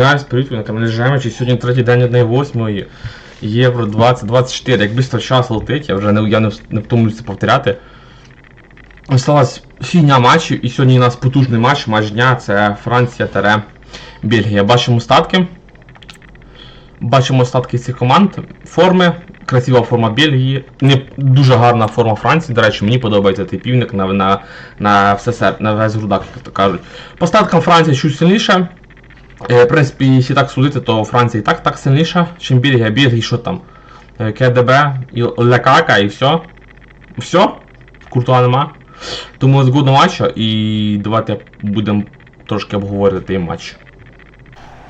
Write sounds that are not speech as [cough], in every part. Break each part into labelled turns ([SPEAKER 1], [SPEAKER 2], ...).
[SPEAKER 1] На каналі Сьогодні третій день 1.8 Євро 2024. Як швидко час летить, я вже не, я не, не втомлююся повторяти. Осталась фігня матчів, і сьогодні у нас потужний матч, матч дня це Франція тере Бельгія. Бачимо статки. Бачимо статки цих команд. Форми. Красива форма Бельгії. Не дуже гарна форма Франції. До речі, мені подобається цей півник на, на, на, на весь грудак, як то кажуть. По статкам Франція чуть сильніша. Е, В принципі, якщо так судити, то Франція і так так сильніша, чим Бельгія. Бельгія що там? Е, КДБ, і Лекака і все. Все. Куртуа нема. Тому згодно матчу і давайте будемо трошки обговорювати матч.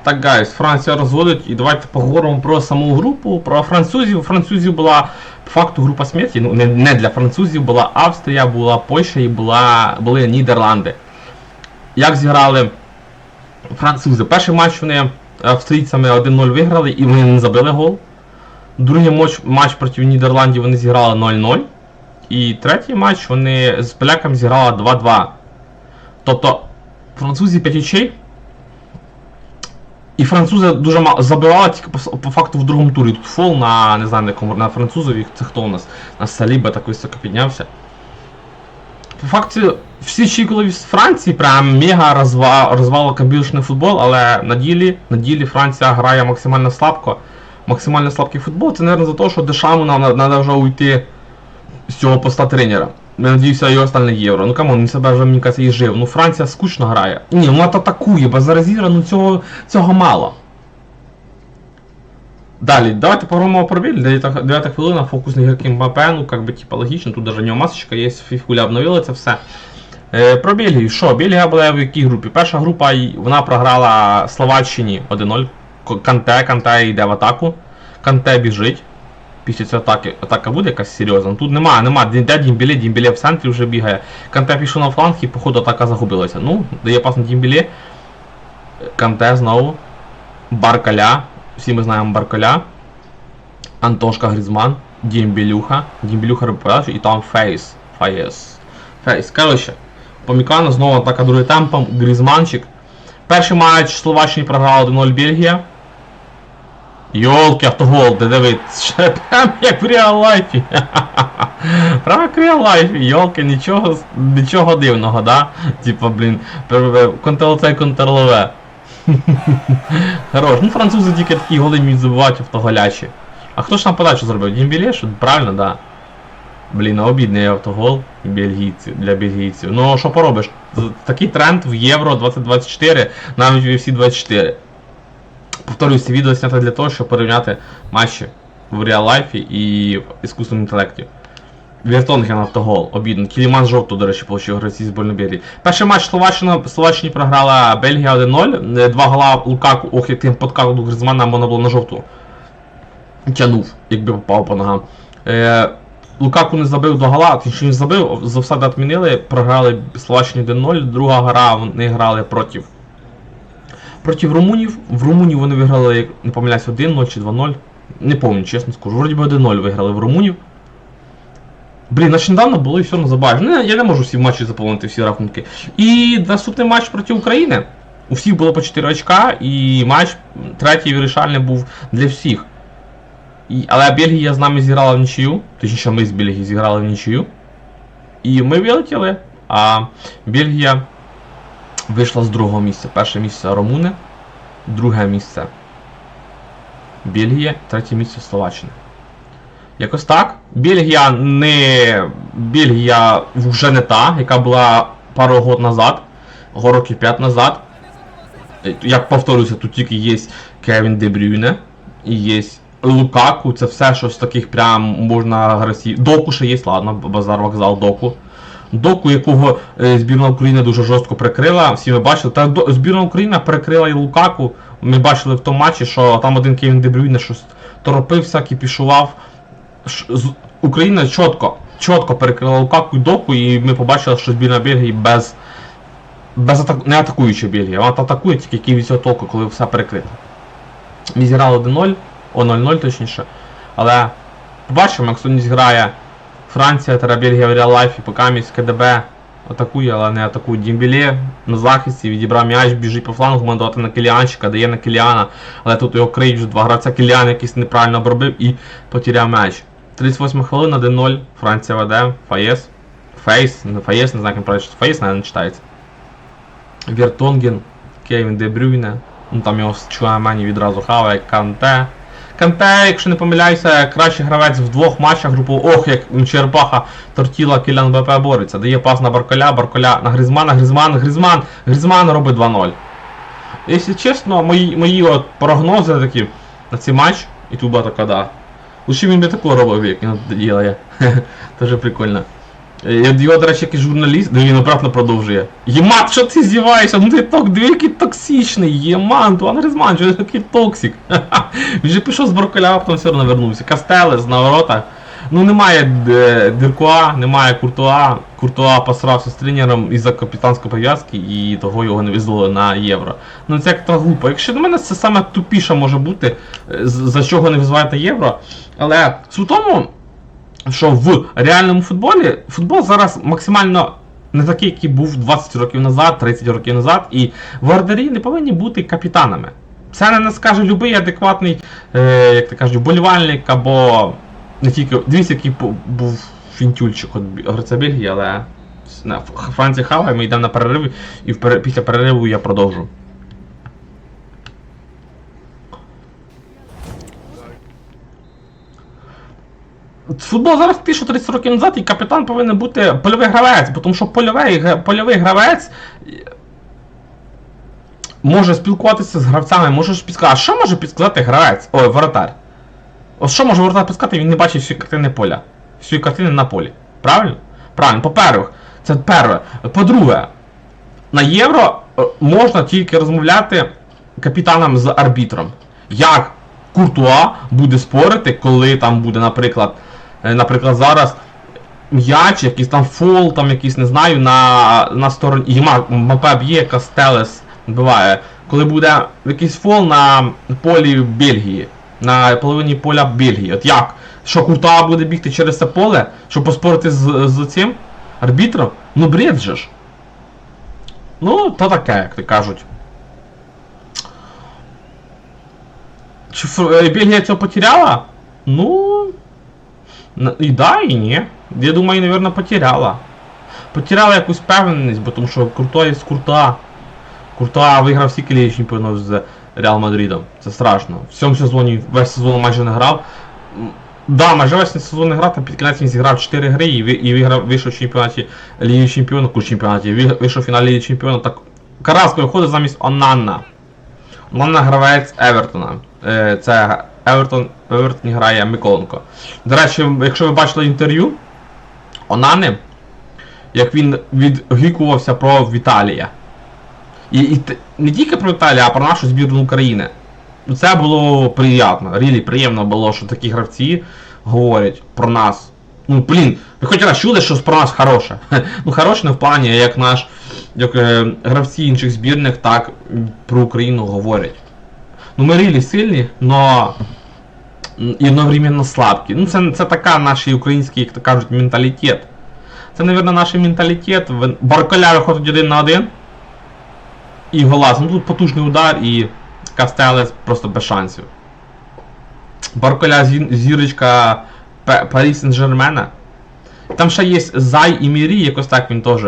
[SPEAKER 1] Так, гайс, Франція розводить, і давайте поговоримо про саму групу, про французів. У французів була по факту група смерті. Ну, не, не для французів була Австрія, була Польща і була, були Нідерланди. Як зіграли французи? Перший матч вони австрійцями 1-0 виграли і вони не забили гол. Другий матч, матч проти Нідерландів вони зіграли 0-0. І третій матч вони з поляками зіграли 2-2. Тобто французі 5 очей. І французи дуже мало забивали тільки по, по факту в другому турі. Тут фол на не знаю на на французові. Це хто у нас? На Саліба так високо піднявся. По факту, всі очікували з Франції прям мега розва, розвалокабілішний футбол, але на ділі, на ділі Франція грає максимально слабко. Максимально слабкий футбол. Це, мабуть, за те, що Дешаму нам треба вже уйти з цього поста тренера. Я надіюся, і остальне євро. Ну камон, він себе вже, мені кажеться, і жив. Ну Франція скучно грає. Ні, вона атакує, бо зараз ну цього, цього мало. Далі, давайте поговоримо про Біль. 9 хвилина, фокус на Гірким Мбапе, ну как би типа логічно, тут даже в нього масочка є, фіфуля обновили це все. Е, про Бельгію. Що? Бельгія була в якій групі? Перша група, вона програла Словаччині 1-0. Канте, Канте йде в атаку. Канте біжить. Після цієї атаки атака буде якась серйозна. Ну, Тут нема, нема. Де Дімбілі, Дімбілі в центрі вже бігає. Канте пішов на фланг і походу атака загубилася. Ну, дає пас на Дімбілі. Канте знову. Баркаля. Всі ми знаємо Баркаля. Антошка Грізман. Дімбілюха. Дімбілюха робить і там Фейс. Фейс. Фейс. Коротше, Помікано знову атака другим темпом. Грізманчик. Перший матч Словаччині програла 1-0 Бельгія. Йолки, автогол, де дивиться, [laughs] ще прям як в реал лайфі. [laughs] Прямо як в реал лайфі, йолки, нічого, нічого дивного, да? Типа, блін, Ctrl-C, Ctrl-V. [laughs] Хорош, ну французи тільки такі голи вміють забивати автоголячі. А хто ж там подачу зробив? Дімбілє, що правильно, да. Блін, обідний автогол бельгійців, для бельгійців. Ну, що поробиш? Такий тренд в Євро 2024, навіть в UFC 24. Повторюсь, відео знято для того, щоб порівняти матчі в реал лайфі і в іскусственному інтелекті. Віртонген автогол, обідно. Кіліман жовту, до речі, получив гравці з Бельгії. Перший матч Словаччина, Словаччині програла Бельгія 1-0. Е, Два гола Лукаку, ох, як тим подкаку до Гризмана можна було на жовту. Тянув, якби попав по ногам. Е, Лукаку не забив до гола, він ще не забив, з офсайду відмінили, програли Словаччині 1-0, друга гра вони грали проти. Проти Румунів. В Румунії вони виграли, як не помиляюсь, 1-0 чи 2-0. Не пам'ятаю, чесно скажу. Вроді би 1-0 виграли в Румунів. Блін, наче недавно було і все одно забавно. Ну, я не можу всі матчі заповнити, всі рахунки. І наступний матч проти України. У всіх було по 4 очка, і матч третій вирішальний був для всіх. І, але Бельгія з нами зіграла в нічию, точніше ми з Бельгії зіграли в нічию. І ми вилетіли, а Бельгія вийшла з другого місця. Перше місце Румуни, друге місце Бельгія, третє місце Словаччина. Якось так. Бельгія не. Бельгія вже не та, яка була пару років назад, років 5 назад. Як повторюся, тут тільки є Кевін Де Брюйне і є Лукаку, це все щось таких прям можна агресів. Доку ще є, ладно, базар вокзал доку. Доку, якого е, збірна України дуже жорстко прикрила, всі ми бачили. Та збірна України прикрила і Лукаку. Ми бачили в тому матчі, що там один Кевін Де Брюйне щось торопився, кіпішував. Україна чітко, чітко перекрила Лукаку і доку, і ми побачили, що збірна Бельгії без. без атаку, не атакуюча Бельгія. Вона атакує тільки який толку, коли все перекрито. Ми зіграли 1-0, о 0-0 точніше. Але побачимо, як сьогодні зіграє Франція та Бельгія в реал лайфі, поки місь КДБ атакує, але не атакує. Дімбіле на захисті, відібрав м'яч, біжить по флангу, має давати на Кіліанчика, дає на Кіліана, але тут його криють вже два гравця. Кіліан якийсь неправильно обробив і потеряв м'яч. 38 хвилина, 1-0, Франція веде, Фаєс. Фейс, не Фаєс, не знаю, як правильно, Фаєс, навіть не читається. Вертонген, Кевін Де Брюйне, ну там його Чуамені відразу хаває, Канте. Канте, якщо не помиляюся, кращий гравець в двох матчах групу. Ох, як Черепаха тортіла Кілян БП бореться. Дає пас на Барколя, Барколя на Гризмана, Гризман, Гризман, Гризман робить 2-0. Якщо чесно, мої, мої от прогнози такі на цей матч, і тут була така, да. Лучше він би такого робив, як він діє. Дуже [laughs] прикольно. Е, Його, до речі, якийсь журналіст, де він обратно продовжує. Єман, що ти зіваєшся? Ну ти ток, диви, який токсичний. Єман, Туан Гризман, що такий токсик. [laughs] Він же пішов з Барколя, а потім все одно вернувся. Кастелес на воротах. Ну немає е, Диркуа, немає Куртуа. Куртуа посрався з тренером із-за капітанської пов'язки і того його не везло на євро. Ну це як та глупо. Якщо до мене це саме тупіше може бути, е, за чого не визиваєте євро. Але суть в тому, що в реальному футболі футбол зараз максимально не такий, який був 20 років назад, 30 років назад, і вордарі не повинні бути капітанами. Це не скаже будь-який адекватний, е, як ти кажеш, вболівальник або не тільки. Дивіться, який був фінтюльчик Бі- гравця Бельгії, але Франція хаває, ми йдемо на перерив, і в після перериву я продовжу. Футбол зараз ті, 30 років назад, і капітан повинен бути польовий гравець, тому що польовий, польовий гравець е, може спілкуватися з гравцями, може підсказати. А що може підсказати гравець? Ой, воротар. От що може воротар підсказати, він не бачить всієї картини поля. Всієї картини на полі. Правильно? Правильно, по-перше, це перше. По-друге, на євро е, можна тільки розмовляти капітаном з арбітром. Як Куртуа буде спорити, коли там буде, наприклад, е, наприклад, зараз м'яч, якийсь там фол, там якийсь, не знаю, на, на стороні. Мапе б'є, Кастелес вбиває. Коли буде якийсь фол на полі Бельгії, на половині поля Бельгії. От як? Що Куртуа буде бігти через це поле, щоб поспорити з, з цим арбітром? Ну бред же ж. Ну, то таке, як то кажуть. Чи е, Бельгія цього потеряла? Ну. І да, і ні. Я думаю, наверное, потеряла. Потеряла якусь впевненість, бо тому що Куртуа є з Куртуа. Куртуа виграв всі чемпіонів з Реал Мадридом. Це страшно. В цьому сезоні весь сезон майже не грав. Да, майже весь сезон не грав, та під кінець він зіграв 4 гри і, виграв, вийшов в чемпіонаті Ліги Чемпіонів, курс чемпіонаті, вийшов в фіналі Ліги Чемпіонів. Так Караско виходить замість Онанна. Онанна гравець Евертона. Е, Це Евертон, в Евертоні грає Миколенко. До речі, якщо ви бачили інтерв'ю Онани, як він відгукувався про Віталія. І, і не тільки про Італію, а про нашу збірну України. Ну, Це було приємно. Рілі приємно було, що такі гравці говорять про нас. Ну, блін, ви хоч раз чули, що про нас хороше. [laughs] Ну, хороше не в плані, як наш, як е, гравці інших збірних, так про Україну говорять. Ну, ми рілі сильні, но і одновременно слабкі. Ну, це, це така наш український, як то кажуть, менталітет. Це, мабуть, наш менталітет. Барколя виходить один на один. І голас. Ну тут потужний удар і Кастелес просто без шансів. Барколя зірочка Парі Сен-Жермена. Там ще є Зай і Мірі, якось так він теж.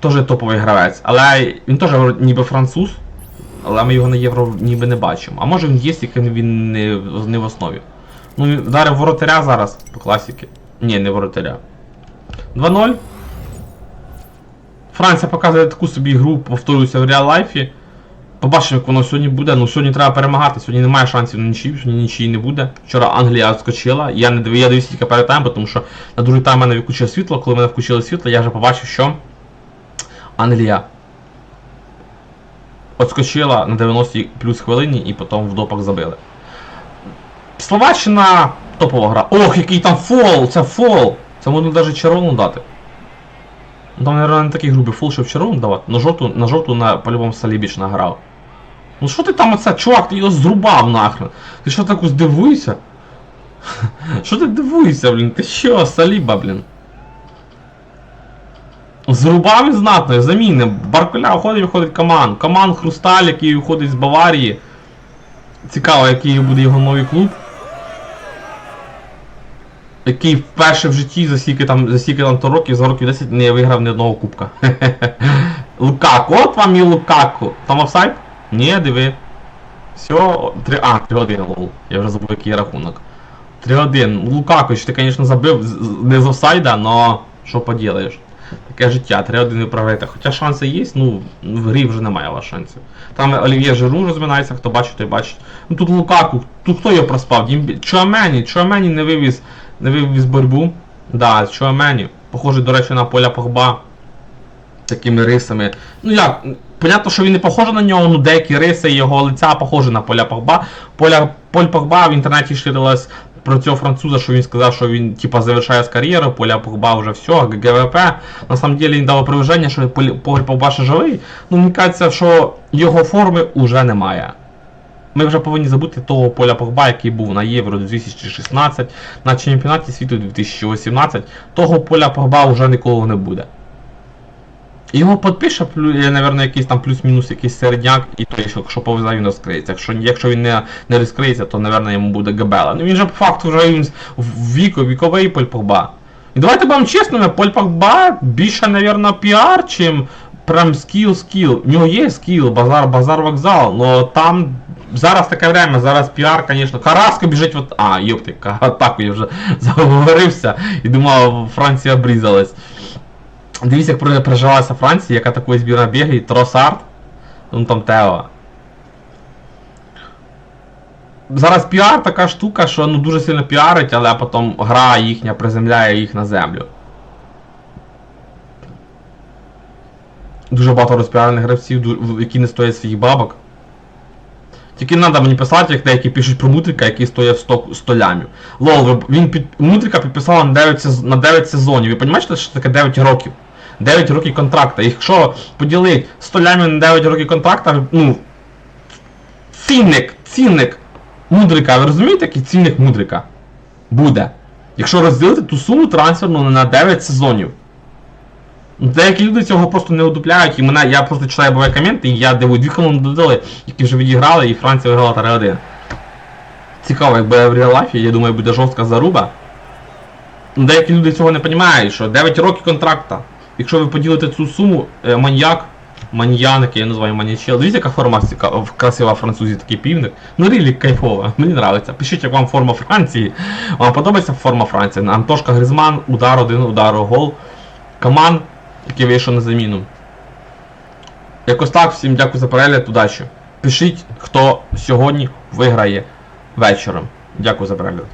[SPEAKER 1] Теж топовий гравець. Але він теж ніби француз. Але ми його на євро ніби не бачимо. А може він є, тільки він не, не в основі. Ну, вдарив воротаря зараз по класіки. Ні, не воротаря. 2-0. Франція показує таку собі гру, повторюється в реал лайфі. Побачимо, як воно сьогодні буде. Ну сьогодні треба перемагати. Сьогодні немає шансів на нічию, сьогодні нічиї не буде. Вчора Англія відскочила. Я не див... я дивився тільки перед тайм, тому що на другий тайм мене відключило світло. Коли мене включили світло, я вже побачив, що Англія відскочила на 90 плюс хвилині і потім в допах забили. Словаччина топова гра. Ох, який там фол! Це фол! Це можна навіть червону дати. Там, наверное, не такий грубий фол, щоб червону давати. На жовту, на жовту на по-любому Салібіч награв. Ну що ти там оце, чувак, ти його зрубав нахрен. Ти що так здивуєшся? [laughs] Що ти дивуєшся, блін? Ти що, Саліба, блін? Зрубав він знатно, заміни. Барколя входить, виходить Коман. Коман Хрусталь, який виходить з Баварії. Цікаво, який буде його новий клуб. Який вперше в житті за скільки там, за скільки там то років, за років 10 не виграв ні одного кубка. [laughs] Лукаку, от вам і Лукаку. Там офсайд? Ні, диви. Все, 3, а, 3-1 лол. Я вже забув, який рахунок. 3-1. Лукаку, що ти, звісно, забив не з офсайда, но що поділаєш. Таке життя, 3-1 виправляєте. Хоча шанси є, ну в грі вже немає у вас шансів. Там Олів'є Жиру розминається, хто бачить, той бачить. Ну тут Лукаку, тут хто його проспав? Чуамені, Чуамені не вивіз, не вивіз боротьбу. Да, Чуамені. Похожий, до речі, на поля Погба. Такими рисами. Ну як, понятно, що він не похожий на нього, ну деякі риси його лиця похожі на поля Погба. Поля, Поль Погба в інтернеті ширилась про цього француза, що він сказав, що він типа завершає з кар'єру, Поля Погба вже все, ГВП. На самом деле він дав опроверження, що Поль Погба ще живий. Ну мені кажеться, що його форми вже немає. Ми вже повинні забути того поля Погба, який був на Євро 2016, на чемпіонаті світу 2018. Того поля Погба вже ніколи не буде. Його підпише, напевно, якийсь там плюс-мінус якийсь середняк, і то, якщо, повезе, він розкриється. Якщо, якщо він не, не розкриється, то, напевно, йому буде габела. Ну він же по факту вже він в віковий Поль Погба. І давайте будемо чесними, Поль Погба більше, напевно, піар, чим прям скіл-скіл. У нього є скіл, базар, базар вокзал, но там зараз таке время, зараз піар, звісно. Караско біжить от. А, йопти, атаку я вже [laughs] заговорився і думав, Франція обрізалась. Дивіться, як переживалася Франція, яка такої збірна бігає, Тросард, ну там Тео. Зараз піар така штука, що ну дуже сильно піарить, але потім гра їхня приземляє їх на землю. Дуже багато розпіарених гравців, які не стоять своїх бабок. Тільки не треба мені писати, як деякі пишуть про Мутрика, який стоїть 100, 100 лямів. Лол, він під, Мутрика підписала на 9, сез- на 9 сезонів. Ви розумієте, що таке 9 років? 9 років контракта. Якщо поділити 100 лямів на 9 років контракта, ну. Цінник, цінник Мудрика, ви розумієте, який цінник Мудрика? Буде. Якщо розділити ту суму трансферну на 9 сезонів. Ну, Деякі люди цього просто не одупляють, і мене, я просто читаю буває коменти, і я дивую, дві команди додали, які вже відіграли, і Франція виграла 3-1. Цікаво, якби в реал-лайфі, я думаю, буде жорстка заруба. Ну, Деякі люди цього не розуміють, що 9 років контракта. Якщо ви поділите цю суму, е, маньяк, маньян, який я називаю маньячел. Дивіться, яка форма красива французі, такий півник. Ну рілі кайфова, мені подобається. Пишіть, як вам форма Франції. Вам подобається форма Франції? Антошка Гризман, удар один, удар гол. Коман, який вийшов на заміну. Якось так, всім дякую за перегляд, удачі. Пишіть, хто сьогодні виграє вечором. Дякую за перегляд.